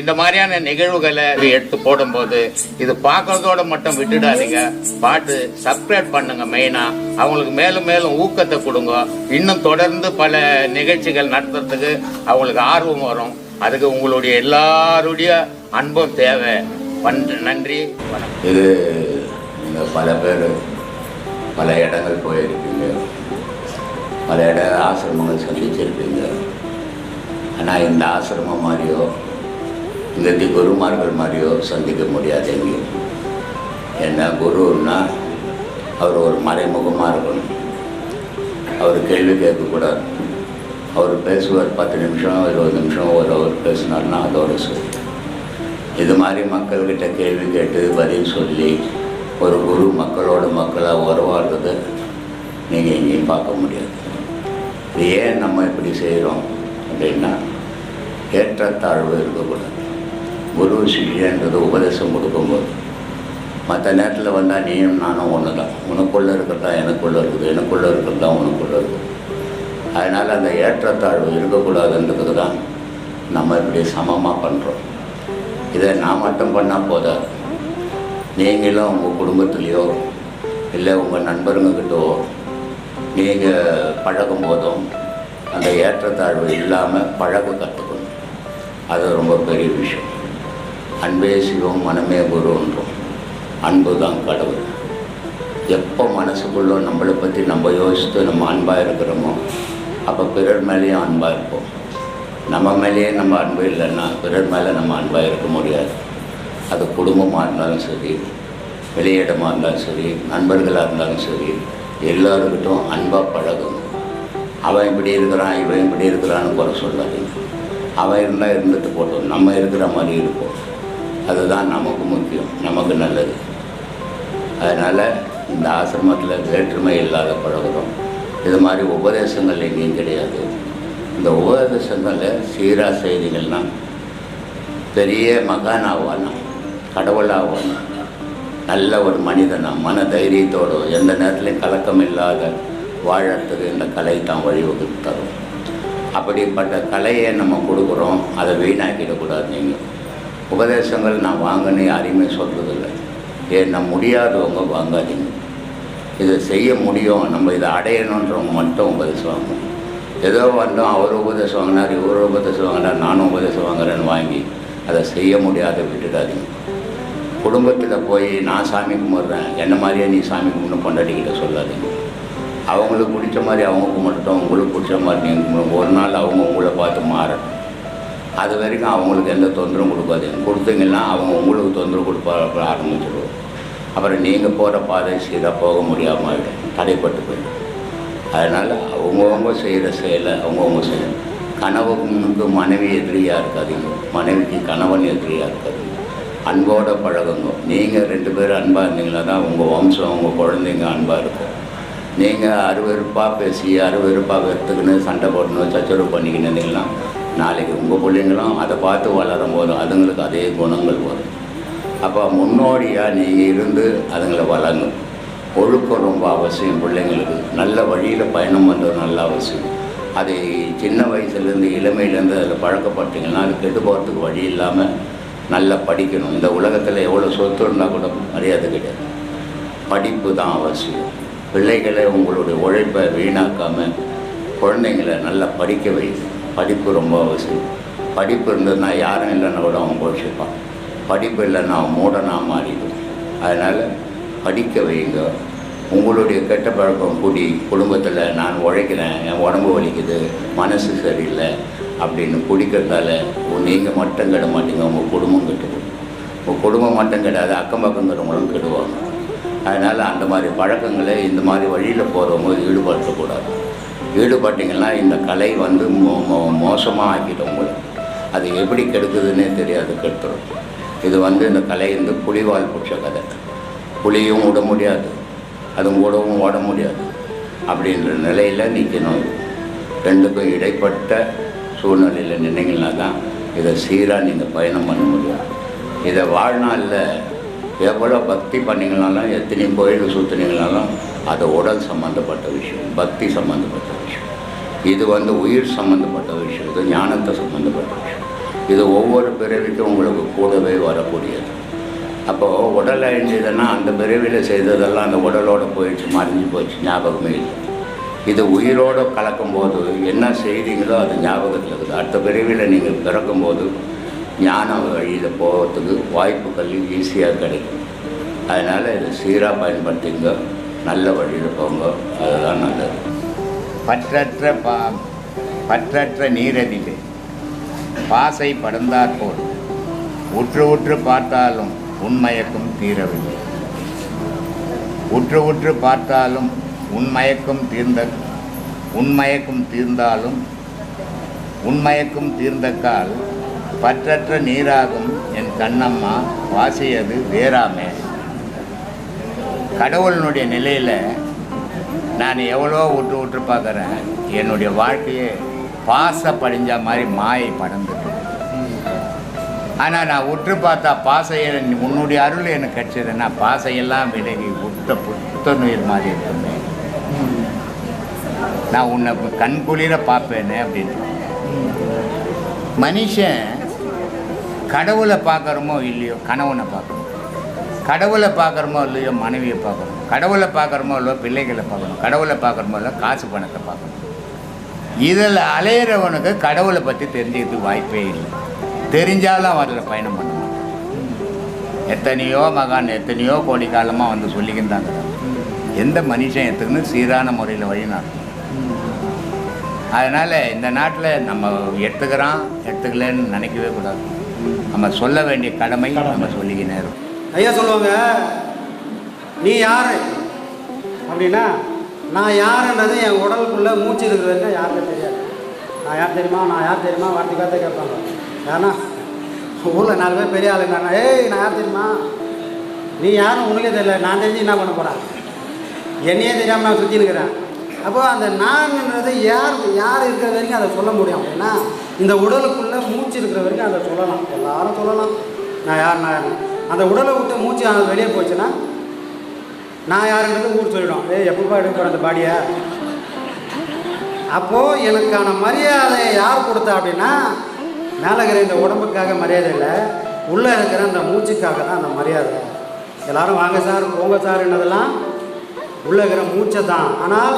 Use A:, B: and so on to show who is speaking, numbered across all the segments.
A: இந்த மாதிரியான நிகழ்வுகளை எடுத்து போடும்போது இது பார்க்கறதோட மட்டும் விட்டுடாதீங்க. பாட்டு சப்ஸ்கிரைப் பண்ணுங்க மெயினா அவங்களுக்கு மேலும் மேலும் ஊக்கத்தை கொடுங்க. இன்னும் தொடர்ந்து பல நிகழ்ச்சிகள் நடத்துறதுக்கு அவங்களுக்கு ஆர்வம் வரும். அதுக்கு உங்களுடைய எல்லாருடைய அன்பும் தேவை. நன்றி வணக்கம்.
B: இது நீங்கள் பல பேர் பல இடங்கள் போயிருக்கீங்க பல இட ஆசிரமங்கள் சந்திச்சிருப்பீங்க. ஆனால் இந்த ஆசிரமம் மாதிரியோ இந்த குருமார்கள் மாதிரியோ சந்திக்க முடியாது எங்கேயும் ஏன்னா குருன்னா அவர் ஒரு மறைமுகமாக இருக்கணும். அவர் கேள்வி கேட்கக்கூடாது. அவர் பேசுவார் பத்து நிமிஷம் இருபது நிமிஷம் ஒரு அவர் பேசினார்னா அதோட சொல் இது மாதிரி மக்கள்கிட்ட கேள்வி கேட்டு பதில் சொல்லி ஒரு குரு மக்களோட மக்களாக உறவாடுறது நீங்கள் எங்கேயும் பார்க்க முடியாது. இது ஏன் நம்ம இப்படி செய்கிறோம் அப்படின்னா ஏற்றத்தாழ்வு இருக்கக்கூடாது. குரு சிஷ்யன்றது உபதேசம் கொடுக்கும்போது. மற்ற நேரத்தில் வந்தால் நீயும் நானும் ஒன்று தான் உனக்குள்ளே இருக்கிறதா எனக்குள்ளே இருக்குது. எனக்குள்ளே இருக்கிறதா உனக்குள்ளே இருக்குது. அதனால் அந்த ஏற்றத்தாழ்வு இருக்கக்கூடாதுன்றதுக்கு தான் நம்ம இப்படி சமமாக பண்ணுறோம் இதை நான் மட்டும் பண்ணால் போதாது. நீங்களும் உங்கள் குடும்பத்துலேயோ இல்லை உங்கள் நண்பருங்கக்கிட்டோ நீங்கள் பழகும் போதும் அந்த ஏற்றத்தாழ்வு இல்லாமல் பழக கற்றுக்கணும் அது ரொம்ப பெரிய விஷயம். அன்பே சிவம் மனமே குருன்றோம் அன்பு தான் கடவுள். எப்போ மனசுக்குள்ளோ நம்மளை பற்றி நம்ம யோசித்து நம்ம அன்பாக இருக்கிறோமோ அப்போ பிறர் மேலேயும் அன்பாக இருப்போம். நம்ம மேலேயே நம்ம அன்பு இல்லைன்னா பிறர் மேலே நம்ம அன்பாக இருக்க முடியாது. அது குடும்பமாக இருந்தாலும் சரி வெளியிடமாக இருந்தாலும் சரி நண்பர்களாக இருந்தாலும் சரி எல்லோருக்கிட்டும் அன்பாக பழகணும். அவன் இப்படி இருக்கிறான் இவன் இப்படி இருக்கிறான்னு குறை சொல்லாதீங்க. அவன் இருந்தால் இருந்துட்டு போட்டோம். நம்ம இருக்கிற மாதிரி இருப்போம். அதுதான் நமக்கு முக்கியம் நமக்கு நல்லது. அதனால் இந்த ஆசிரமத்தில் வேற்றுமை இல்லாத பழகிறோம். இது மாதிரி உபதேசங்கள் எங்கேயும் கிடையாது. இந்த உபதேசங்களில் சீரா செய்திகள்னா பெரிய மகான் ஆவானா கடவுள் நல்ல ஒரு மனிதனா மன தைரியத்தோடு எந்த நேரத்துலையும் கலக்கம் இல்லாத வாழறதுக்கு இந்த கலை தான் வழிவகுத்து தரும். அப்படிப்பட்ட கலையை நம்ம கொடுக்குறோம் அதை வீணாக்கிடக்கூடாது நீங்கள் உபதேசங்கள் நான் வாங்கன்னு யாரையுமே சொல்கிறதில்ல ஏன்னா முடியாதவங்க வாங்காதீங்க. இதை செய்ய முடியும் நம்ம இதை அடையணுன்றவங்க மட்டும் உபதேசம் வாங்கணும். ஏதோ வந்தோம் அவர் உபதேசம் வாங்கினார் இவர் உபதேசம் வாங்கினார் நானும் உபதேசம் வாங்குறேன்னு வாங்கி அதை செய்ய முடியாத விட்டுடாதீங்க. குடும்பத்தில் போய் நான் சாமி கும்பிட்றேன் என்ன மாதிரியே நீ சாமி கும்பிட்டு கொண்டாடிக்கிட்ட சொல்லாதீங்க. அவங்களுக்கு பிடிச்ச மாதிரி அவங்க கும்பிட்டோம் உங்களுக்கு பிடிச்ச மாதிரி நீங்கள் ஒரு நாள் அவங்க உங்களை பார்த்து மாறட்டும். அது வரைக்கும் அவங்களுக்கு எந்த தொந்தரவும் கொடுக்காதீங்க கொடுத்தீங்கன்னா அவங்க உங்களுக்கு தொந்தரவு கொடுப்ப ஆரம்பிச்சிடுவோம் அப்புறம் நீங்கள் போகிற பாதை சீராக போக முடியாமல் ஆகிடும் தடைப்பட்டு போயிடும். அதனால் அவங்கவுங்க செய்கிற செயலை அவங்கவுங்க செய்யணும். கணவனுக்கு மனைவி எதிரியாக இருக்காதீங்க. மனைவிக்கு கணவன் எதிரியாக இருக்காதீங்க. அன்போடு பழகுங்க. நீங்கள் ரெண்டு பேரும் அன்பாக இருந்தீங்கன்னா தான் உங்கள் வம்சம் உங்கள் குழந்தைங்க அன்பாக இருக்கும். நீங்கள் அருவருப்பாக பேசி அருவருப்பாக வெறுத்துக்கின்னு சண்டை போடணும் சச்சரவு பண்ணிக்கின்னு இருந்தீங்கன்னா நாளைக்கு உங்கள் பிள்ளைங்களும் அதை பார்த்து வளரும் போது அதுங்களுக்கு அதே குணங்கள் வரும். அப்போ முன்னோடியாக நீங்கள் இருந்து அதுங்களை வளங்க ஒழுக்கம் ரொம்ப அவசியம் பிள்ளைங்களுக்கு. நல்ல வழியில் பயணம் பண்ணுறது நல்ல அவசியம். அதை சின்ன வயசுலேருந்து இளமையிலேருந்து அதில் பழக்கப்பட்டீங்கன்னா அது கெட்டு போகிறதுக்கு வழி இல்லாமல் நல்லா படிக்கணும். இந்த உலகத்தில் எவ்வளோ சொத்து இருந்தால் கூட மரியாதை கிடையாது. படிப்பு தான் அவசியம். பிள்ளைகளை உங்களுடைய உழைப்பை வீணாக்காமல் குழந்தைங்களை நல்லா படிக்க வைக்கணும் படிப்பு ரொம்ப அவசியம். படிப்பு இருந்ததுன்னா யாரும் இல்லைன்னா கூட அவன் கோஷிப்பான் படிப்பு இல்லைன்னா அவன் மூடனாக மாறிடும் அதனால் படிக்க வைங்க. உங்களுடைய கெட்ட பழக்கம் கூடி குடும்பத்தில் நான் உழைக்கிறேன் என் உடம்பு வலிக்குது மனசு சரியில்லை அப்படின்னு குடிக்கிறதால நீங்கள் மட்டும் கெட மாட்டீங்க உங்கள் குடும்பம் கெட்டுக்கும் உங்கள் குடும்பம் மட்டும் கிடையாது அக்கம் பக்கங்கிறவங்களும் கெடுவாங்க. அதனால் அந்த மாதிரி பழக்கங்களை இந்த மாதிரி வழியில் போகிறவங்க ஈடுபடுத்தக்கூடாது. ஈடுபட்டிங்கன்னா இந்த கலை வந்து மோ மோ- மோசமாக ஆக்கிடும் உங்களுக்கு. அது எப்படி கெடுக்குதுன்னே தெரியாது கெடுத்துடும் இது வந்து இந்த கலை வந்து புலிவால் பிடிச்ச கதை. புலியும் விட முடியாது. அதுவும் கூடவும் ஓட முடியாது. அப்படின்ற நிலையில் நிற்கணும் ரெண்டுக்கும் இடைப்பட்ட சூழ்நிலையில் நின்னீங்கன்னா தான் இதை சீராக நீங்கள் பயணம் பண்ண முடியும். இதை வாழ்நாளில் எவ்வளோ பக்தி பண்ணிங்கனாலும் எத்தனை கோயில் சுற்றினீங்கனாலும் அது உடல் சம்மந்தப்பட்ட விஷயம். பக்தி சம்மந்தப்பட்ட விஷயம். இது வந்து உயிர் சம்மந்தப்பட்ட விஷயம். இது ஞானத்தை சம்மந்தப்பட்ட விஷயம். இது ஒவ்வொரு பிறவிக்கும் உங்களுக்கு கூடவே வரக்கூடியது. அப்போது உடல் அழிஞ்சதுன்னா அந்த பிறவியில் செய்ததெல்லாம் அந்த உடலோடு போயிடுச்சு மறைஞ்சு போயிடுச்சு ஞாபகமே இல்லை. இது உயிரோடு கலக்கும்போது என்ன செய்தீங்களோ அது ஞாபகத்தில் இருக்குது. அடுத்த பிறவியில் நீங்கள் பிறக்கும்போது ஞான வழியில் போகிறதுக்கு வாய்ப்புகள் ஈஸியாக கிடைக்கும். அதனால் இதை சீராக பயன்படுத்திங்க நல்ல வழியில் போங்க. அதுதான் நல்லது.
A: பற்றற்ற பா பற்றற்ற நீரதிலே பாசை படர்ந்தாற்போல் உற்று உற்று பார்த்தாலும் உண்மயக்கும் தீரவில்லை. உற்று உற்று பார்த்தாலும் உண்மயக்கும் தீர்ந்த உண்மயக்கும் தீர்ந்தாலும் உண்மயக்கும் தீர்ந்தக்கால் பற்றற்ற நீராகும் என் கண்ணம்மா வாசியது வேறாமே. கடவுளினுடைய நிலையில் நான் எவ்வளோ உற்று உற்று பார்க்குறேன் என்னுடைய வாழ்க்கையே பாச படிஞ்ச மாதிரி மாயை படந்துட்டு ஆனால் நான் உற்று பார்த்தா பாசையை உன்னுடைய அருள் எனக்கு கிடச்சதுன்னா பாசையெல்லாம் விலகி உத்த புத்துணர்வு மாதிரி இருக்குமே. நான் உன்னை கண்குளிர பார்ப்பேனே அப்படின்னு மனுஷன் கடவுளை பார்க்குறோமோ இல்லையோ கணவனை பார்க்கணும். கடவுளை பார்க்குறோமோ இல்லையோ மனைவியை பார்க்கணும். கடவுளை பார்க்குறோமோ இல்லையோ பிள்ளைகளை பார்க்கணும். கடவுளை பார்க்குறோமோ இல்லையோ காசு பணத்தை பார்க்கணும். இதில் அலையிறவனுக்கு கடவுளை பற்றி தெரிஞ்சுக்கிறதுக்கு வாய்ப்பே இல்லை. தெரிஞ்சாலும் அதில் பயணம் பண்ண மாட்டான். எத்தனையோ மகான் எத்தனையோ கோடி காலமாக வந்து சொல்லிக்கிட்டாங்க எந்த மனுஷன் எத்துக்குன்னு சீரான முறையில் வழி நடத்தணும் அதனால் இந்த நாட்டில் நம்ம எடுத்துக்கிறான் எடுத்துக்கலன்னு நினைக்கவே கூடாது. நம்ம சொல்ல வேண்டிய கடமை நம்ம சொல்லிக்கினே இருக்கோம்.
C: ஐயா சொல்லுவாங்க நீ யாரு? அப்படின்னா நான் யாருன்றது என் உடலுக்குள்ளே மூச்சு இருக்கிற வரைக்கும் யாருக்கும் தெரியாது. நான் யார் தெரியுமா? நான் யார் தெரியுமா? வார்த்தை வார்த்தை கேட்பாங்க. ஏன்னா ஊரில் நாலு பேர் பெரிய ஆளுங்க ஏய் நான் யார் தெரியுமா? நீ யாரும் உனக்கே தெரியல. நான் தெரிஞ்சு என்ன பண்ண போகிறேன் என்னையே தெரியாமல் நான் சுற்றி இருக்கிறேன். அப்போ அந்த நான்ன்றது யார் யார் இருக்கிற வரைக்கும் அதை சொல்ல முடியும். அப்படின்னா இந்த உடலுக்குள்ளே மூச்சு இருக்கிற வரைக்கும் அதை சொல்லலாம். எல்லாரும் சொல்லலாம். நான் யார் நான் யாருன்னு. அந்த உடலை விட்டு மூச்சு அது வெளியே போச்சுன்னா நான் யாருன்றது ஊர் சொல்லிடும். ஏ எப்பப்பா எடுக்க போகிற அந்த பாடியை? அப்போது எனக்கான மரியாதையை யார் கொடுத்தா அப்படின்னா மேலே இருக்கிற இந்த உடம்புக்காக மரியாதை இல்லை. உள்ளே இருக்கிற அந்த மூச்சுக்காக தான் அந்த மரியாதை. எல்லாரும் வாங்க சார் போங்க சார்ன்றதெல்லாம் உள்ளே இருக்கிற மூச்சை தான். ஆனால்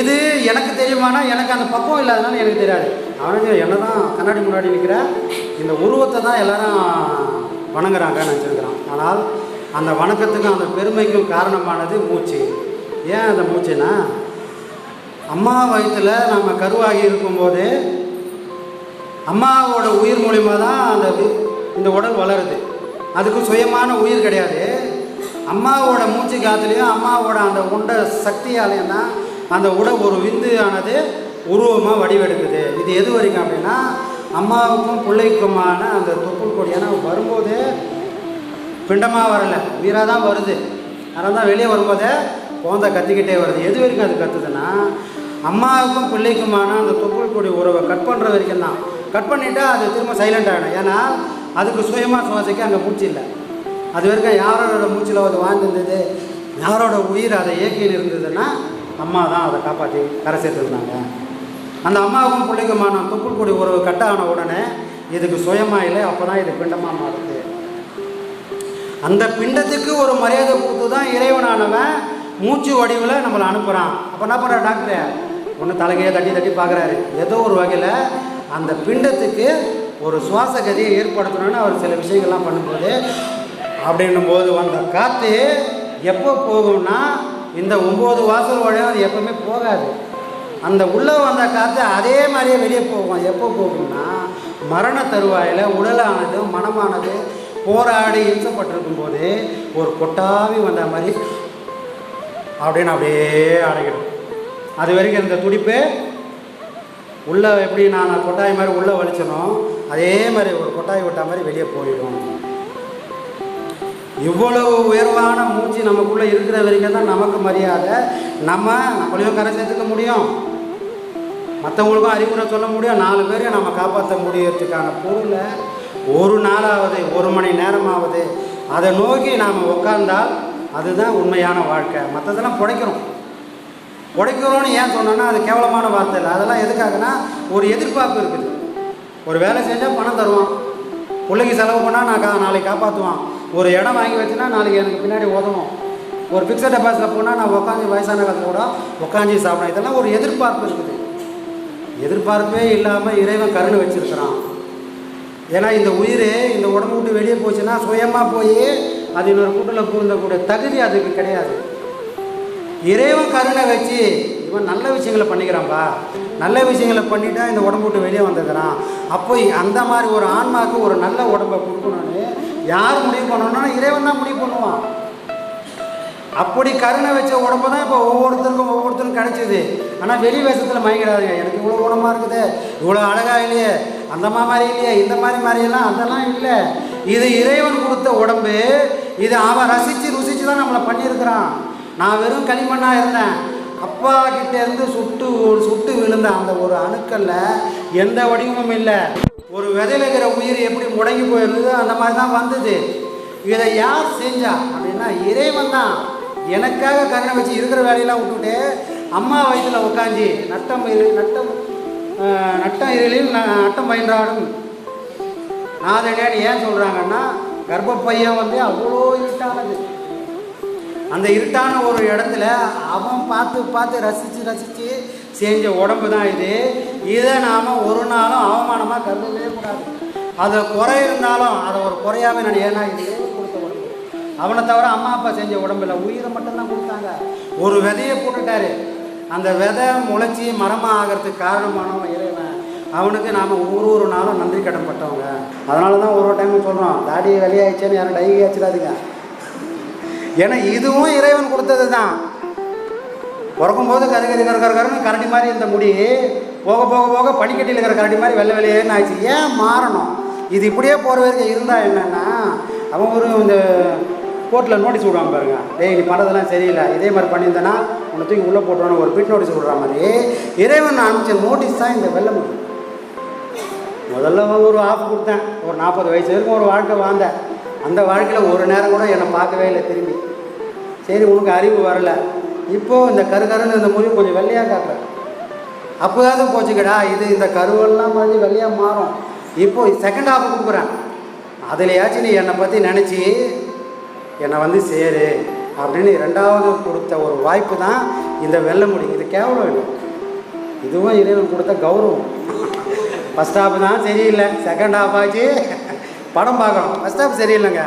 C: இது எனக்கு தெரியுமானா எனக்கு அந்த பக்குவம் இல்லாதனால எனக்கு தெரியாது. அவனுக்கு என்ன தான் கண்ணாடி முன்னாடி நிற்கிற இந்த உருவத்தை தான் எல்லாரும் வணங்குறாங்கன்னு நினச்சிருக்கிறான். ஆனால் அந்த வணக்கத்துக்கும் அந்த பெருமைக்கும் காரணமானது மூச்சு. ஏன் அந்த மூச்சுனா அம்மா வயிற்றில் நம்ம கருவாகி இருக்கும்போது அம்மாவோட உயிர் மூலிமா தான் அந்த இந்த உடல் வளருது. அதுக்கு சுயமான உயிர் கிடையாது. அம்மாவோட மூச்சு காத்துலேயும் அம்மாவோட அந்த உண்ட சக்தியாலேயும் தான் அந்த உடல் ஒரு விந்து ஆனது உருவமாக வடிவெடுக்குது. இது எது வரைக்கும் அப்படின்னா அம்மாவுக்கும் பிள்ளைக்குமான அந்த தொப்புள் கொடி. ஏன்னா வரும்போது பிண்டமாக வரல. உயிராக தான் வருது. அதனால தான் வெளியே வரும்போதே குழந்தை கத்திக்கிட்டே வருது. எது வரைக்கும் அது கத்துதுன்னா அம்மாவுக்கும் பிள்ளைக்குமான அந்த தொப்புள் கொடி உறவை கட் பண்ணுற வரைக்கும் தான். கட் பண்ணிட்டா அது திரும்ப சைலண்ட் ஆகிடும் ஏன்னா அதுக்கு சுயமாக சுவாசிக்க அங்கே மூச்சு இல்லை. அது வரைக்கும் யாரோட மூச்சில் அது வாழ்ந்துருந்தது? யாரோட உயிர் அதை இயக்கியில் இருந்ததுன்னா அம்மா தான் அதை காப்பாற்றி கரை சேர்த்துருந்தாங்க. அந்த அம்மாவுக்கும் பிள்ளைக்குமான தொப்புள் கொடி உறவு கட் ஆன உடனே இதுக்கு சுயமாக இல்லை அப்போ தான் இது பிண்டமாக மாறுது. அந்த பிண்டத்துக்கு ஒரு மரியாதை கொடுத்து தான் இறைவனானவன் மூச்சு வடிவில் நம்மளை அனுப்புகிறான் அப்போ என்ன பண்ணுற டாக்டர்? ஒன்று தலைகையை தட்டி தட்டி பார்க்குறாரு. ஏதோ ஒரு வகையில் அந்த பிண்டத்துக்கு ஒரு சுவாச கதியை ஏற்படுத்தணும்னு அவர் சில விஷயங்கள்லாம் பண்ணும்போது அப்படின்னும் போது வந்த காற்று எப்போ போகும்னா இந்த ஒம்பது வாசல் வழியும் அது எப்பவுமே போகாது. அந்த உள்ளே வந்த காற்று அதே மாதிரியே வெளியே போகும். எப்போ போகும்னா மரண தருவாயில் உடலானது மனமானது போராடி இழுக்கப்பட்டிருக்கும் போது ஒரு கொட்டாவி வந்த மாதிரி அப்படின்னு அப்படியே அடைகிடும் அது வரைக்கும் இந்த துடிப்பு உள்ளே எப்படி நான் கொட்டாய் மாதிரி உள்ளே வலிச்சனோ அதே மாதிரி ஒரு கொட்டாய் விட்ட மாதிரி வெளியே போயிடும். இவ்வளவு உயர்வான மூச்சு நமக்குள்ளே இருக்கிற வரைக்கும் தான் நமக்கு மரியாதை. நம்ம நம்மளையும் கரை சேர்த்துக்க முடியும். மற்றவங்களுக்கும் அறிவுரை சொல்ல முடியும். நாலு பேரையும் நம்ம காப்பாற்ற முடியறதுக்கான பொருளை ஒரு நாளாவது ஒரு மணி நேரமாவது அதை நோக்கி நாம் உட்கார்ந்தால் அதுதான் உண்மையான வாழ்க்கை. மற்றதெல்லாம் புடைக்கிறோம். உடைக்கிறோன்னு ஏன் சொன்னோன்னா அது கேவலமான வார்த்தை இல்லை. அதெல்லாம் எதுக்காகனா ஒரு எதிர்பார்ப்பு இருக்குது. ஒரு வேலை செஞ்சால் பணம் தருவான். பிள்ளைக்கு செலவு பண்ணால் நான் கா நாளைக்கு காப்பாற்றுவான் ஒரு இடம் வாங்கி வச்சுன்னா நாளைக்கு எனக்கு பின்னாடி உதவும். ஒரு ஃபிக்ஸட் டெபாசிட்டில் போனால் நான் உட்காந்து வயசான காலத்தில் கூட உட்காந்து சாப்பிடணும் இதெல்லாம் ஒரு எதிர்பார்ப்பு இருக்குது. எதிர்பார்ப்பே இல்லாமல் இறைவன் கருணை வச்சிருக்கிறான். ஏன்னா இந்த உயிர் இந்த உடம்பு விட்டு வெளியே போச்சுன்னா சுயமாக போய் அது இன்னொரு கூட்டில் பூந்தக்கூடிய தகுதி அதுக்கு கிடையாது. இறைவன் கருணை வச்சு இவன் நல்ல விஷயங்களை பண்ணிக்கிறான்பா நல்ல விஷயங்களை பண்ணிட்டா இந்த உடம்பு விட்டு வெளியே வந்துக்கிறான். அப்போ அந்த மாதிரி ஒரு ஆன்மாவுக்கு ஒரு நல்ல உடம்பை கொடுக்கணும்னு யார் முடிவு பண்ணணும்னா இறைவன் தான் முடிவு பண்ணுவான். அப்படி கருணை வச்ச உடம்பு தான் இப்போ ஒவ்வொருத்தருக்கும் ஒவ்வொருத்தருக்கும் கிடைச்சிது. ஆனால் வெளி வேஷத்தில் மயங்கிடாதுங்க. எனக்கு இவ்வளோ குணமாக இருக்குது. இவ்வளோ அழகாக இல்லையே. அந்த மாதிரி இல்லையே. இந்த மாதிரி மாதிரியெல்லாம் அதெல்லாம் இல்லை. இது இறைவன் கொடுத்த உடம்பு. இது அவன் ரசித்து ருசித்து தான் நம்மளை பண்ணியிருக்கிறான். நான் வெறும் களிமண்ணாக இருந்தேன். அப்பா கிட்டேருந்து சுட்டு சுட்டு விழுந்த அந்த ஒரு அணுக்களில் எந்த வடிவமும் இல்லை. ஒரு விதையில இருக்கிற உயிர் எப்படி முடங்கி போயிருந்ததோ அந்த மாதிரி தான் வந்தது. இதை யார் செஞ்சா? அப்படின்னா இறைவன் தான். எனக்காக கருணை வச்சு இருக்கிற வேலையெல்லாம் விட்டுட்டு அம்மா வயிற்றில் உட்காந்து நட்டம் இரு நட்டம் நட்டம் இருளில் ந- நட்டம் பயின்றாடும். நாதனேன்னு ஏன் சொல்கிறாங்கன்னா கர்ப்பப்பையன் வந்து அவ்வளோ இருட்டானது. அந்த இருட்டான ஒரு இடத்துல அவன் பார்த்து பார்த்து ரசித்து ரசித்து செஞ்ச உடம்பு தான் இது. இதை நாம் ஒரு நாளும் அவமானமாக கருதவே கூடாது. அதை குறை இருந்தாலும் அதை ஒரு குறையாவே நான் ஏன்னா இது கொடுத்த உடம்பு? அவனை தவிர அம்மா அப்பா செஞ்ச உடம்புல உயிரை மட்டும்தான் கொடுத்தாங்க. ஒரு விதையை போட்டுட்டாரு. அந்த விதை முளைச்சி மரமாக ஆகிறதுக்கு காரணமானவன் இறைவன். அவனுக்கு நாம் ஒரு ஒரு நாளும் நன்றி கடன்பட்டவங்க அதனால தான் ஒரு ஒரு டைமும் சொல்கிறோம் தாடி வெளியாயிடுச்சேன்னு யாரும் டைகி ஆச்சிடாதீங்க ஏன்னா இதுவும் இறைவன் கொடுத்தது தான். பிறக்கும்போது கரு கருகருன்னு கரடி மாதிரி இந்த முடி போக போக போக பனிக்கட்டியில் இருக்கிற கரடி மாதிரி வெள்ளை வெள்ளையேன்னு ஆயிடுச்சு. ஏன் மாறணும்? இது இப்படியே போகிற வரைக்கும் இருந்தால் என்னென்னா அவன் ஒரு இந்த கோர்ட்டில் நோட்டீஸ் விடுவாங்க பாருங்க. டேய் நீ பண்ணதெல்லாம் சரியில்லை. இதே மாதிரி பண்ணியிருந்தேன்னா உன்னை தூக்கி உள்ளே போட்டுருவானு ஒரு பிட் நோட்டீஸ் விடுற மாதிரி. இறைவன் அனுப்பிச்ச நோட்டீஸ் தான் இந்த வெள்ளை முடி. முதல்ல ஒரு ஆஃப் கொடுத்தேன். ஒரு நாற்பது வயசு வரைக்கும் ஒரு வாழ்க்கை வாழ்ந்தேன் அந்த வாழ்க்கையில் ஒரு நேரம் கூட என்னை பார்க்கவே இல்லை திரும்பி. சரி உனக்கு அறிவு வரலை. இப்போது இந்த கருகருன்னு இந்த முடிவு கொஞ்சம் வெள்ளையாக காட்டுறேன். அப்போதாவது போச்சுக்கடா இது இந்த கருவெல்லாம் மாதிரி வெள்ளையாக மாறும். இப்போ செகண்ட் ஹாஃப் கொடுக்குறேன். அதுலையாச்சும் நீ என்னை பற்றி நினச்சி என்னை வந்து சேரு அப்படின்னு ரெண்டாவது கொடுத்த ஒரு வாய்ப்பு தான் இந்த வெள்ளை முடி. இது கேவலம் இல்லை இதுவும் இறைவன் கொடுத்த கௌரவம். ஃபஸ்ட் ஹாஃப் தான் சரியில்லை. செகண்ட் ஹாஃப் ஆச்சு. படம் பார்க்கணும். ஃபஸ்ட் ஹாஃப் சரியில்லைங்க.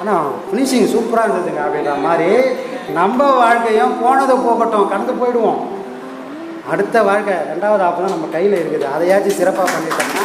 C: ஆனால் ஃபினிஷிங் சூப்பராக இருந்ததுங்க அப்படின்ற மாதிரி நம்ம வாழ்க்கையும் போனதை போகட்டும் கடந்து போயிடுவோம். அடுத்த வாழ்க்கை ரெண்டாவது ஆப்பு தான் நம்ம கையில் இருக்குது. அதையாச்சும் சிறப்பாக பண்ணிட்டோம்னா